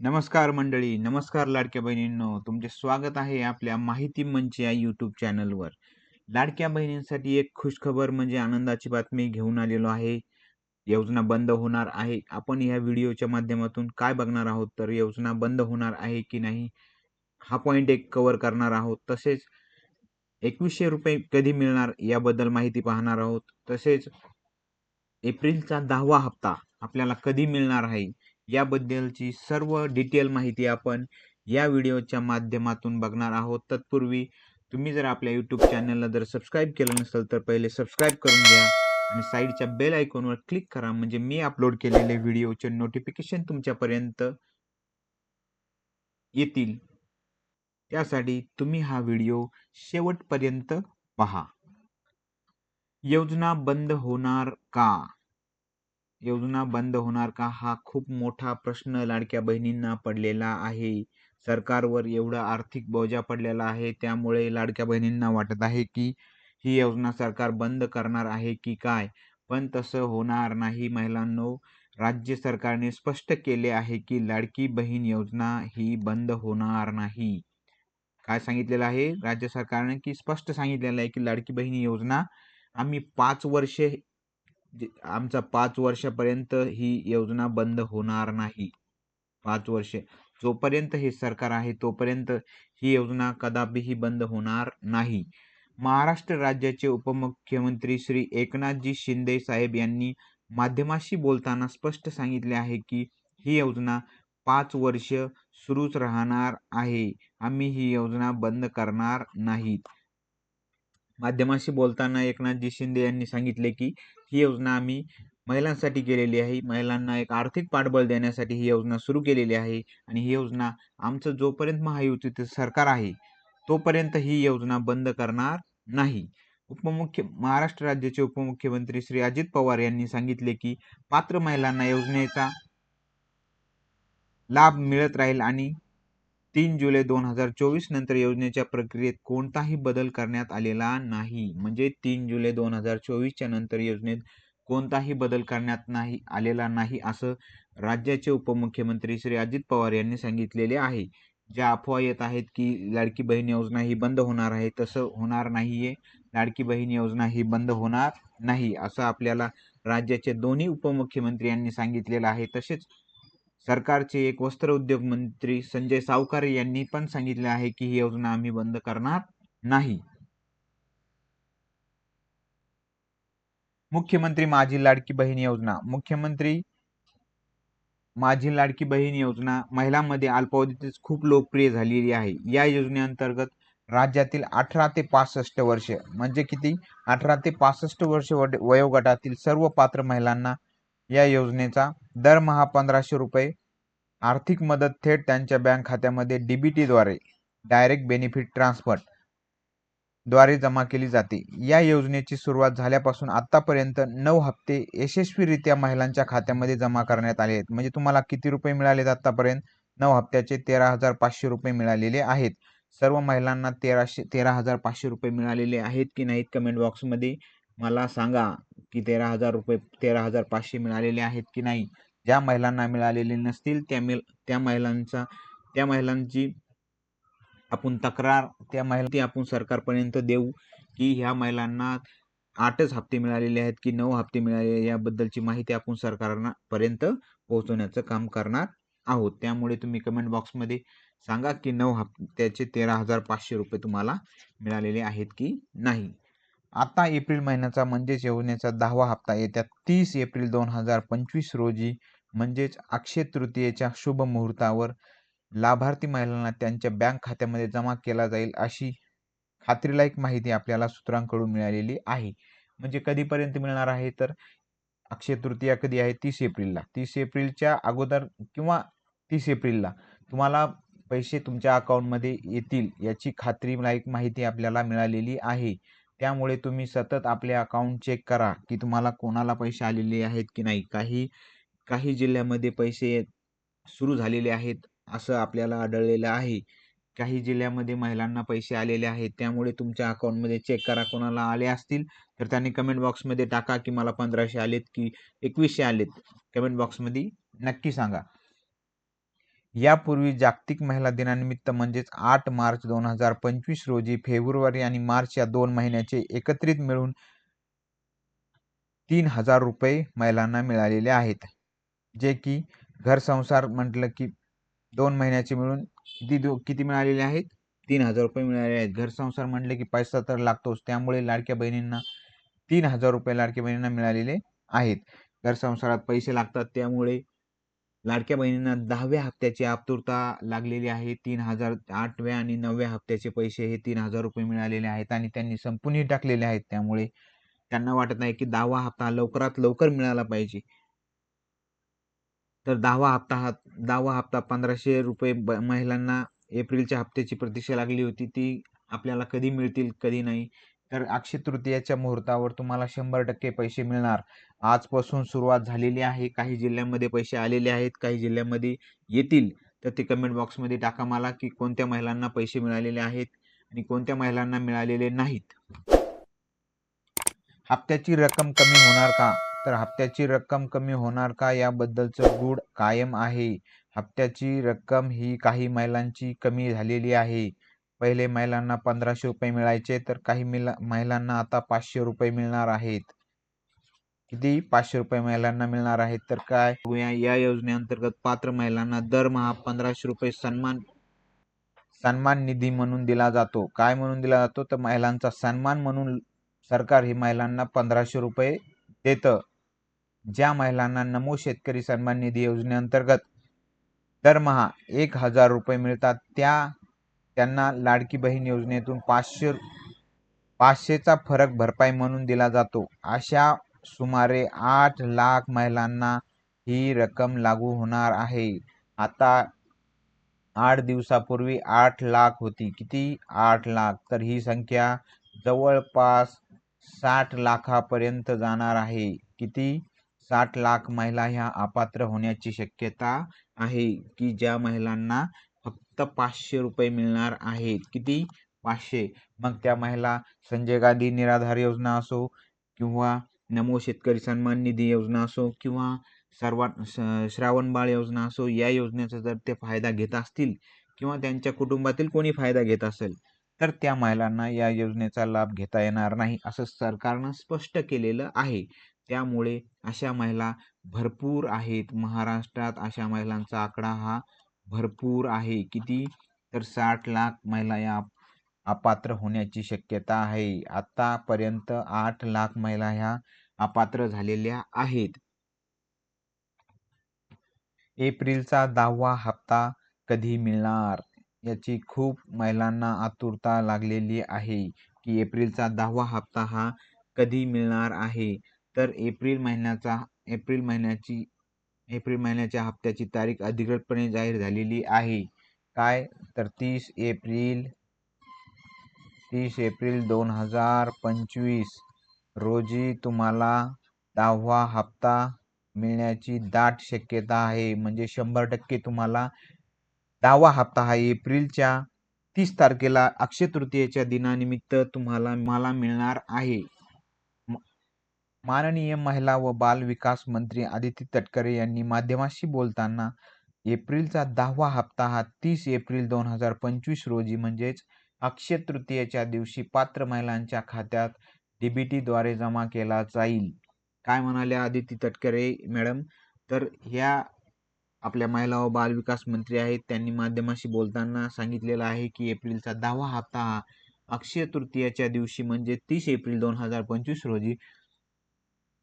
नमस्कार मंडळी नमस्कार लाडक्या बहिणींनो. तुमचे स्वागत आहे आपल्या माहिती मंच या यूट्यूब चॅनलवर. लाडक्या बहिणींसाठी एक खुशखबर म्हणजे आनंदाची बातमी घेऊन आलेलो आहे. योजना बंद होणार आहे. आपण या व्हिडिओच्या माध्यमातून काय बघणार आहोत? तर योजना बंद होणार आहे की नाही? हा पॉईंट एक कवर करणार आहोत. तसेच एकवीसशे रुपये कधी मिळणार याबद्दल माहिती पाहणार आहोत. तसेच एप्रिलचा दहावा हप्ता आपल्याला कधी मिळणार आहे? याबद्दलची सर्व डिटेल माहिती आपण या व्हिडिओच्या माध्यमातून बघणार आहोत. तत्पूर्वी तुम्ही जर आपल्या यूट्यूब चॅनलला जर सबस्क्राईब केलं नसेल तर पहिले सबस्क्राईब करून घ्या आणि साईडच्या बेल आयकॉनवर क्लिक करा. म्हणजे मी अपलोड केलेले व्हिडिओचे नोटिफिकेशन तुमच्यापर्यंत येतील. त्यासाठी तुम्ही हा व्हिडिओ शेवटपर्यंत पहा. योजना बंद होणार का? योजना बंद होणार का हा खूप मोठा प्रश्न लाडक्या बहिणींना पडलेला आहे. सरकारवर एवढा आर्थिक बोजा पडलेला आहे. त्यामुळे लाडक्या बहिणींना वाटत आहे की ही योजना सरकार बंद करणार आहे की काय? पण तसं होणार नाही. महिलांनो राज्य सरकारने स्पष्ट केले आहे की लाडकी बहीण योजना ही बंद होणार नाही. काय सांगितलेलं आहे? राज्य सरकारने की स्पष्ट सांगितलेलं आहे की लाडकी बहीण योजना आम्ही पाच वर्षे आमचा पाच वर्षापर्यंत ही योजना बंद होणार नाही. पाच वर्षे. जोपर्यंत हे सरकार आहे तोपर्यंत ही योजना कदापिही बंद होणार नाही. महाराष्ट्र राज्याचे उपमुख्यमंत्री श्री एकनाथजी शिंदे साहेब यांनी माध्यमाशी बोलताना स्पष्ट सांगितले आहे की ही योजना पाच वर्ष सुरूच राहणार आहे. आम्ही ही योजना बंद करणार नाहीत. माध्यमाशी बोलताना एकनाथजी शिंदे यांनी सांगितले की ही योजना आम्ही महिलांसाठी केलेली आहे. महिलांना एक आर्थिक पाठबळ देण्यासाठी ही योजना सुरू केलेली आहे आणि ही योजना आमचं जोपर्यंत महायुतीचं सरकार आहे तोपर्यंत ही योजना बंद करणार नाही. उपमुख्य महाराष्ट्र राज्याचे उपमुख्यमंत्री श्री अजित पवार यांनी सांगितले की पात्र महिलांना योजनेचा लाभ मिळत राहील आणि तीन जुलै दोन हजार चोवीस नंतर योजनेच्या प्रक्रियेत कोणताही बदल करण्यात आलेला नाही. म्हणजे तीन जुलै दोन हजार चोवीसच्या नंतर योजनेत कोणताही बदल करण्यात नाही आलेला नाही असं राज्याचे उपमुख्यमंत्री श्री अजित पवार यांनी सांगितलेले आहे. ज्या अफवा येत आहेत की लाडकी बहीण योजना ही बंद होणार आहे तसं होणार नाहीये. लाडकी बहीण योजना ही बंद होणार नाही असं आपल्याला राज्याचे दोन्ही उपमुख्यमंत्री यांनी सांगितलेलं आहे. तसेच सरकारचे एक वस्त्र उद्योग मंत्री संजय सावकार यांनी पण सांगितले आहे की ही योजना आम्ही बंद करणार नाही. मुख्यमंत्री माझी लाडकी बहीण योजना. मुख्यमंत्री माझी लाडकी बहीण योजना महिलांमध्ये अल्पावधीतच खूप लोकप्रिय झालेली आहे. या योजनेअंतर्गत राज्यातील अठरा ते पासष्ट वर्ष म्हणजे किती? अठरा ते पासष्ट वर्ष वयोगटातील सर्व पात्र महिलांना या योजनेचा दरमहा पंधराशे रुपये. आर्थिक मदत थेट त्यांच्या बँक खात्यामध्ये डीबीटीद्वारे डायरेक्ट बेनिफिट ट्रान्सफरद्वारे जमा केली जाते. या योजनेची सुरुवात झाल्यापासून आतापर्यंत नऊ हप्ते यशस्वीरित्या महिलांच्या खात्यामध्ये जमा करण्यात आले आहेत. म्हणजे तुम्हाला किती रुपये मिळालेत आतापर्यंत? नऊ हप्त्याचे तेरा हजार पाचशे रुपये मिळालेले आहेत. सर्व महिलांना तेराशे तेरा हजार पाचशे रुपये मिळालेले आहेत की नाहीत कमेंट बॉक्समध्ये मला सांगा की तेरा हजार रुपये तेरा हजार पाचशे मिळालेले आहेत की नाही? ज्या महिलांना मिळालेले नसतील त्या मिल त्या महिलांचा त्या महिलांची आपण तक्रार त्या महिला ती आपण सरकारपर्यंत देऊ की ह्या महिलांना आठच हप्ते मिळालेले आहेत की नऊ हप्ते मिळालेले याबद्दलची माहिती आपण सरकारना पर्यंत पोहोचवण्याचं काम करणार आहोत. त्यामुळे तुम्ही कमेंट बॉक्समध्ये सांगा की नऊ हप्त्याचे तेरा हजार पाचशे रुपये तुम्हाला मिळालेले आहेत की नाही? आता एप्रिल महिन्याचा म्हणजेच योजनेचा दहावा हप्ता येत्या तीस एप्रिल दोन हजार पंचवीस रोजी म्हणजेच अक्षय तृतीयेच्या शुभ मुहूर्तावर लाभार्थी महिलांना त्यांच्या बँक खात्यामध्ये जमा केला जाईल अशी खात्रीलायक माहिती आपल्याला सूत्रांकडून मिळालेली आहे. म्हणजे कधीपर्यंत मिळणार आहे? तर अक्षय तृतीया कधी आहे? तीस एप्रिलला. तीस एप्रिलच्या अगोदर किंवा तीस एप्रिलला तुम्हाला पैसे तुमच्या अकाउंटमध्ये येतील याची खात्रीलायक माहिती आपल्याला मिळालेली आहे. त्यामुळे तुम्ही सतत आपले अकाउंट चेक करा की तुम्हाला कोणाला पैसे आलेले आहेत की नाही. काही काही जिल्ह्यामध्ये पैसे सुरू झालेले आहेत असं आपल्याला आढळलेलं आहे. काही जिल्ह्यामध्ये महिलांना पैसे आलेले आहेत त्यामुळे तुमच्या अकाउंटमध्ये चेक करा कोणाला आले असतील. तर त्यांनी कमेंट बॉक्समध्ये टाका की मला पंधराशे आलेत की एकवीसशे आलेत. कमेंट बॉक्समध्ये नक्की सांगा. यापूर्वी जागतिक महिला दिनानिमित्त म्हणजेच आठ मार्च दोन हजार पंचवीस रोजी फेब्रुवारी आणि मार्च या दोन महिन्याचे एकत्रित मिळून तीन हजार रुपये महिलांना मिळालेले आहेत. जे की घर संसार म्हटलं की दोन महिन्याचे मिळून किती दो किती मिळालेले आहेत? तीन हजार रुपये मिळाले आहेत. घर संसार म्हटले की पैसा तर लागतोच. त्यामुळे लाडक्या बहिणींना तीन हजार रुपये लाडक्या बहिणींना मिळालेले आहेत. घर संसारात पैसे लागतात. त्यामुळे लाडक्या बहिणींना दहाव्या हप्त्याची आतुरता लागलेली आहे. तीन हजार आठव्या आणि नवव्या हप्त्याचे पैसे हे तीन हजार रुपये मिळालेले आहेत आणि त्यांनी संपूनही टाकलेले आहेत. त्यामुळे त्यांना वाटत नाही की दहावा हप्ता लवकरात लवकर मिळाला पाहिजे. तर दहावा हप्ता हा दहावा हप्ता पंधराशे रुपये महिलांना एप्रिलच्या हप्त्याची प्रतीक्षा लागली होती. ती आपल्याला कधी मिळतील कधी नाही. तर अक्षय तृतीयाच्या मुहूर्तावर तुम्हाला शंभर टक्के पैसे मिळणार. आजपासून सुरुवात झालेली आहे. काही जिल्ह्यांमध्ये पैसे आलेले आहेत काही जिल्ह्यांमध्ये येतील. तर ते कमेंट बॉक्समध्ये टाका मला की कोणत्या महिलांना पैसे मिळालेले आहेत आणि कोणत्या महिलांना मिळालेले नाहीत. हप्त्याची रक्कम कमी होणार का? तर हप्त्याची रक्कम कमी होणार का याबद्दलचं गूढ कायम आहे. हप्त्याची रक्कम ही काही महिलांची कमी झालेली आहे. पहिले महिलांना पंधराशे रुपये मिळायचे तर काही महिलांना आता पाचशे रुपये मिळणार आहेत. किती? पाचशे रुपये महिलांना मिळणार आहेत. तर काय? बघूया. या योजनेअंतर्गत पात्र महिलांना दरमहा पंधराशे रुपये सन्मान सन्मान निधी म्हणून दिला जातो. काय म्हणून दिला जातो? तर महिलांचा सन्मान म्हणून सरकार ही महिलांना पंधराशे रुपये देतं. ज्या महिलांना नमो शेतकरी सन्मान निधी योजनेअंतर्गत दरमहा एक हजार रुपये मिळतात त्या त्यांना लाडकी बहीण योजनेतून पाचशे पाचशेचा फरक भरपाई म्हणून दिला जातो. अशा सुमारे आठ लाख महिलांना ही रक्कम लागू होणार आहे. आता आठ दिवसापूर्वी आठ लाख होती. किती? आठ लाख. तर ही संख्या जवळपास साठ लाखापर्यंत जाणार आहे. किती? साठ लाख महिला ह्या अपात्र होण्याची शक्यता आहे की ज्या महिलांना फक्त पाचशे रुपये मिळणार आहेत. किती? पाचशे. मग त्या महिला संजय गांधी निराधार योजना असो किंवा नमो शेतकरी सन्मान निधी योजना असो किंवा सर्वा श्रावण बाळ योजना असो या योजनेचा जर ते फायदा घेत असतील किंवा त्यांच्या कुटुंबातील कोणी फायदा घेत असेल तर त्या महिलांना या योजनेचा लाभ घेता येणार नाही असं सरकारनं स्पष्ट केलेलं आहे. त्यामुळे अशा महिला भरपूर आहेत. महाराष्ट्रात अशा महिलांचा आकडा हा भरपूर आहे किती तर साठ लाख महिला या अपात्र होण्याची शक्यता आहे. आतापर्यंत आठ लाख महिला ह्या अपात्र झालेल्या आहेत. एप्रिलचा दहावा हप्ता कधी मिळणार? याची खूप महिलांना आतुरता लागलेली आहे की एप्रिलचा दहावा हप्ता हा कधी मिळणार आहे? तर एप्रिल महिन्याचा एप्रिल महिन्याची एप्रिल महिन्याच्या हप्त्याची तारीख अधिकृतपणे जाहीर झालेली आहे. काय? तर तीस एप्रिल तीस एप्रिल दोन हजार पंचवीस रोजी तुम्हाला दहावा हप्ता मिळण्याची दाट शक्यता आहे. म्हणजे शंभर टक्के तुम्हाला दहावा हप्ता हा एप्रिलच्या तीस तारखेला अक्षय तृतीयेच्या दिनानिमित्त तुम्हाला मला मिळणार आहे. माननीय महिला व बाल विकास मंत्री आदिती तटकरे यांनी माध्यमाशी बोलताना एप्रिलचा दहावा हप्ता हा तीस एप्रिल दोन हजार पंचवीस रोजी म्हणजेच अक्षय तृतीयेच्या दिवशी पात्र महिलांच्या खात्यात डीबीटीद्वारे जमा केला जाईल. काय म्हणाल्या आदिती तटकरे मॅडम? तर ह्या आपल्या महिला व बाल विकास मंत्री आहेत त्यांनी माध्यमाशी बोलताना सांगितलेलं आहे की एप्रिलचा दहावा हप्ता हा अक्षय तृतीयाच्या दिवशी म्हणजे तीस एप्रिल दोन हजार पंचवीस रोजी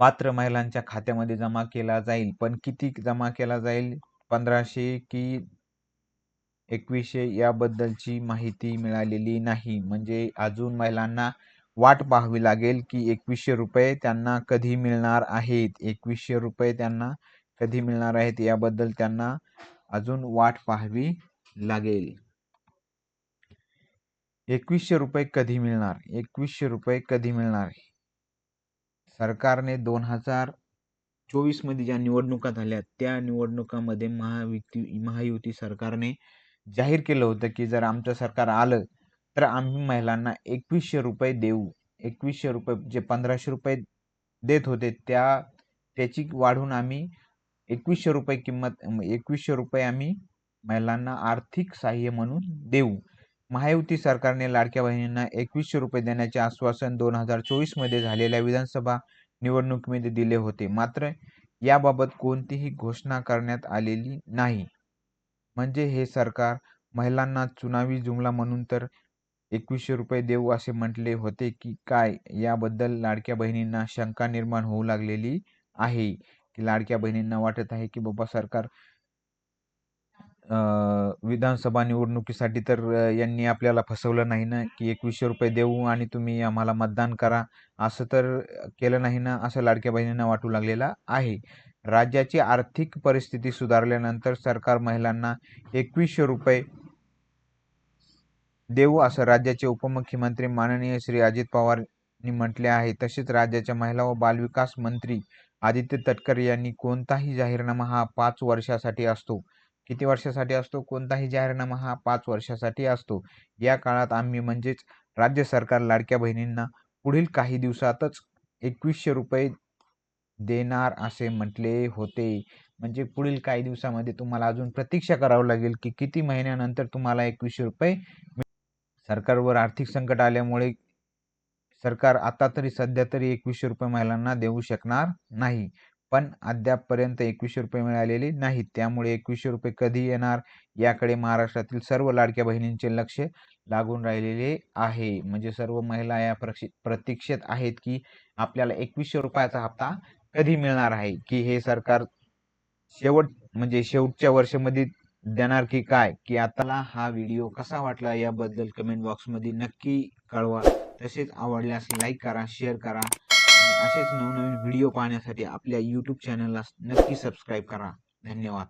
पात्र महिलांच्या खात्यामध्ये जमा केला जाईल. पण किती जमा केला जाईल? पंधराशे की एकवीसशे याबद्दलची माहिती मिळालेली नाही. म्हणजे अजून महिलांना वाट पाहावी लागेल की एकवीसशे रुपये त्यांना कधी मिळणार आहेत. एकवीसशे रुपये त्यांना कधी मिळणार आहेत याबद्दल त्यांना अजून वाट पाहावी लागेल. एकवीसशे रुपये कधी मिळणार? एकवीसशे रुपये कधी मिळणार? सरकारने दोन हजार चोवीसमध्ये ज्या निवडणुका झाल्या त्या निवडणुकामध्ये महायुती महायुती सरकारने जाहीर केलं होतं की जर आमचं सरकार आलं तर आम्ही महिलांना एकवीसशे रुपये देऊ. एकवीसशे रुपये जे पंधराशे रुपये देत होते त्या त्याची वाढून आम्ही एकवीसशे रुपये किंमत एकवीसशे रुपये आम्ही महिलांना आर्थिक सहाय्य म्हणून देऊ. महायुती सरकारने लाडक्या बहिणींना एकवीसशे रुपये देण्याचे आश्वासन दोन हजार चोवीसमध्ये झालेल्या विधानसभा निवडणुकीमध्ये दिले होते. मात्र याबाबत कोणतीही घोषणा करण्यात आलेली नाही. म्हणजे हे सरकार महिलांना चुनावी जुमला म्हणून तर एकवीसशे रुपये देऊ असे म्हटले होते की काय? याबद्दल लाडक्या बहिणींना शंका निर्माण होऊ लागलेली आहे. की लाडक्या बहिणींना वाटत आहे की बाबा सरकार विधानसभा निवडणुकीसाठी तर यांनी आपल्याला फसवलं नाही ना की एकवीसशे रुपये देऊ आणि तुम्ही आम्हाला मतदान करा असं तर केलं नाही ना असं लाडक्या बहिणींना वाटू लागलेलं आहे. राज्याची आर्थिक परिस्थिती सुधारल्यानंतर सरकार महिलांना एकवीसशे रुपये देऊ असं राज्याचे उपमुख्यमंत्री माननीय श्री अजित पवार म्हटले आहे. तसेच राज्याच्या महिला व बालविकास मंत्री आदित्य तटकर यांनी कोणताही जाहीरनामा हा पाच वर्षासाठी असतो. किती वर्षासाठी असतो? कोणताही जाहीरनामा हा पाच वर्षासाठी असतो. या काळात आम्ही म्हणजेच राज्य सरकार लाडक्या बहिणींना पुढील काही दिवसातच एकवीसशे रुपये देणार असे म्हटले होते. म्हणजे पुढील काही दिवसामध्ये तुम्हाला अजून प्रतीक्षा करावं लागेल की किती महिन्यानंतर तुम्हाला एकवीसशे रुपये सरकारवर आर्थिक संकट आल्यामुळे सरकार आता तरी सध्या तरी एकवीसशे रुपये महिलांना देऊ शकणार नाही. पण अद्यापपर्यंत एकवीसशे रुपये मिळालेले नाहीत. त्यामुळे एकवीसशे रुपये कधी येणार याकडे महाराष्ट्रातील सर्व लाडक्या बहिणींचे लक्ष लागून राहिलेले आहे. म्हणजे सर्व महिला या प्रक्षि प्रतीक्षेत आहेत की आपल्याला एकवीसशे रुपयाचा हप्ता कधी मिळणार आहे? की हे सरकार शेवट म्हणजे शेवटच्या वर्षामध्ये देणार की काय? की आताला हा व्हिडिओ कसा वाटला याबद्दल कमेंट बॉक्समध्ये नक्की कळवा. तसेच आवडल्यास लाईक करा शेअर करा. असेच नवनवीन व्हिडिओ पाहण्यासाठी आपल्या यूट्यूब चॅनलला नक्की सबस्क्राईब करा. धन्यवाद.